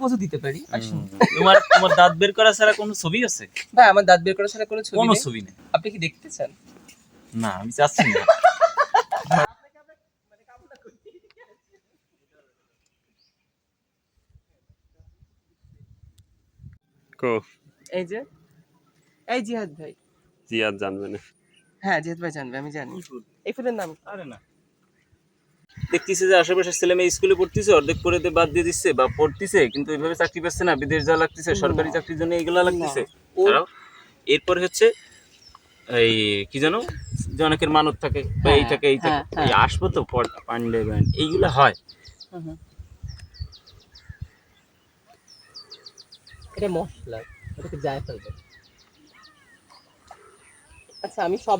পোজও দিতে পারি। তোমার তোমার দাঁত বের করা ছাড়া কোনো ছবি আছে? ভাই আমার দাঁত বের করা ছাড়া কোনো ছবি কোনো ছবি নেই। আপনি কি দেখতে চান? না আমি চাচ্ছি না। কো? এই যে এই জিহাদ ভাই। জিয়াদ জানবে না। হ্যাঁ জিহাদ ভাই জানবে আমি জানি। এই ফুলের নাম আরে না। দেখতেছে যে আশেপাশের ছেলে মেয়ে স্কুলে পড়তেছে অর্ধেক দিয়ে বাদ দিয়ে দিচ্ছে বা পড়তেছে কিন্তু এইভাবে চাকরি পাচ্ছে না বিদেশ যাওয়া লাগতেছে সরকারি চাকরির জন্য এগুলা লাগতেছে। এরপর হচ্ছে এই কি জানো যে অনেকের মানত থাকে বা এই হ্যাঁ, থাকে এই থাকে হ্যাঁ, এই আসব তো পান্ডে এইগুলা হয়। এটা মশলা আচ্ছা আমি সব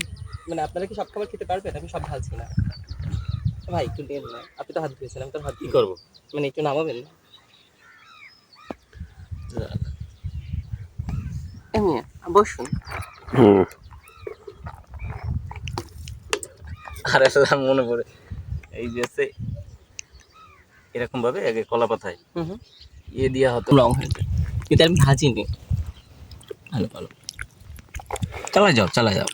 মানে আপনারা কি সব খাবার খেতে পারবেন? আমি সব ঢালছি না। ভাই একটু নেন। না আপনি তো হাত ধুয়েছেন আমি তো হাত কি করব? মানে একটু নামাবেন না। বসুন। আর একটা মনে পড়ে। এই যে আছে এরকম ভাবে আগে কলা পাতায় হুম হুম। ইয়ে দেওয়া হতো। রং হয়ে যায়। কিন্তু আমি ভাজিনি ভালো ভালো। চালা যাও চালা যাও।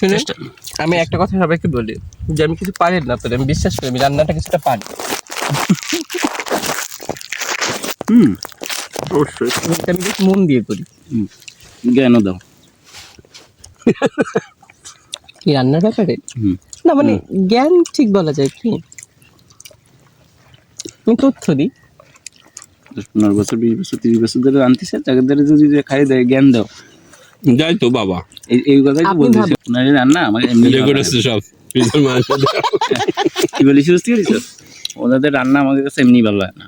চেষ্টা- আমি একটা কথা সবাইকে বলি যে আমি কিছু পারি না তোর আমি বিশ্বাস করি আমি রান্নাটা কিছুটা পারি। হুম অবশ্যই। আমি বেশ মন দিয়ে করি। জ্ঞান দাও। কি রান্নার ব্যাপারে? হুম। না মানে জ্ঞান ঠিক বলা যায় কি? আমি তথ্য দিই। দশ পনেরো বছর বিশ বছর তিরিশ বছর ধরে আনতেছে তাকে ধরে যদি খাই দেয় জ্ঞান দাও। যাই তো বাবা। এই কথাই তো বলতেছি। রান্না আমাকে এমনি করেছে সব কি বলিস বুঝতে পেরেছ? ওনাদের রান্না আমাদের কাছে এমনি ভালো হয় না।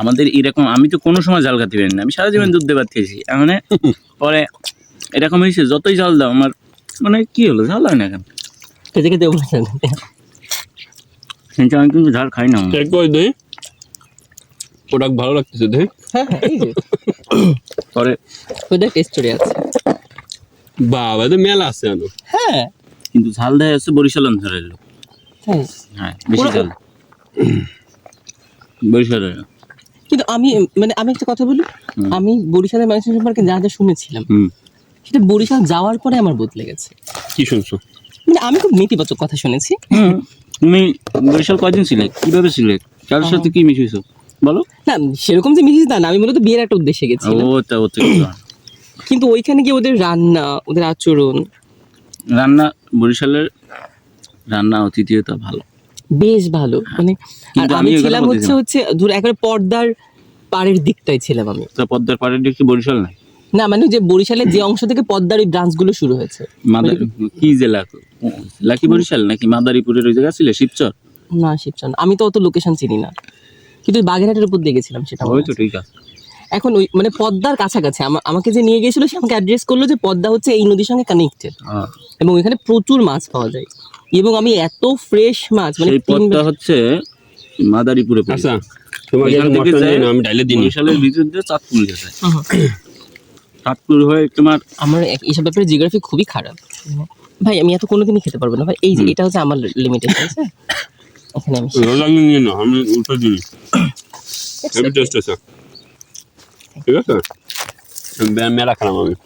আমাদের এরকম আমি তো কোনো সময় জাল খাতে পারি না। আমি সারা জীবন দুধ দেবার খেয়েছি। মানে পরে এরকম হয়েছে যতই জাল দাও আমার মানে কি হলো ঝাল হয় না কেন? খেতে খেতে বলছেন কিন্তু আমি কিন্তু ঝাল খাই না। চেক করে দেই প্রোডাক্ট ভালো লাগতেছে দেখ হ্যাঁ হ্যাঁ পরে আছে। বাবা তো মেলা আছে হ্যাঁ। কিন্তু ঝাল দেয় হচ্ছে বরিশাল অঞ্চলের লোক। হ্যাঁ বেশি ঝাল। বরিশালের। কিন্তু আমি মানে আমি একটা কথা বলি আমি বরিশালের মানুষের সম্পর্কে যা যা শুনেছিলাম সেটা বরিশাল যাওয়ার পরে আমার বদলে গেছে কি শুনছো? মানে আমি খুব নেতিবাচক কথা শুনেছি। তুমি বরিশাল কয়দিন ছিলে? কীভাবে ছিলে? কার সাথে কি মিশিয়েছো? বলো। না সেরকম যে মিশিস তা না আমি মূলত বিয়ের একটা উদ্দেশ্যে গেছি ও তা হয়? কিন্তু ওইখানে গিয়ে ওদের রান্না ওদের আচরণ। রান্না বরিশালের রান্না অতিথিয়তা ভালো। বেশ ভালো মানে আর আমি ছিলাম হচ্ছে হচ্ছে ধর একবারে পর্দার পাড়ের দিকটাই ছিলাম আমি। তো পদ্মার পাড়ের দিকে বরিশাল নাই না মানে যে বরিশালের যে অংশ থেকে পদ্মার ওই ব্রাঞ্চগুলো শুরু হয়েছে। মাদার কি জেলা? জেলা কি বরিশাল নাকি মাদারীপুরের ওই জায়গা ছিল শিবচর? না শিবচর আমি তো অত লোকেশন চিনি না। কিন্তু বাগেরহাটের উপর দিয়ে গেছিলাম সেটা মনে ওই তো ঠিক আছে। এখন ওই মানে পদ্মার কাছাকাছি আমাকে যে নিয়ে গিয়েছিল সে আমাকে অ্যাড্রেস করল যে পদ্মা হচ্ছে এই নদীর সঙ্গে কানেক্টেড হ্যাঁ। এবং এখানে প্রচুর মাছ পাওয়া যায়। এবং আমি এত ফ্রেশ মাছ মানে পথটা হচ্ছে মাদারীপুরে আচ্ছা তোমাকে ওইখান থেকে দিই না আমি ডাইলে দিই বরিশালের ভিতর দিয়ে চাঁদপুর গেছে। চাঁদপুর হয়ে তোমার আমার এক- এইসব ব্যাপারে জিওগ্রাফি খুবই খারাপ। ভাই আমি এত কোনোদিনই খেতে পারব না। ভাই এই যে এটা হচ্ছে আমার লিমিটেশন আছে? এখানে আমি রোজ নিয়ে না আমি উল্টো দিই। টেস্ট আছে। Görüyor? Ben merak anlamıyorum.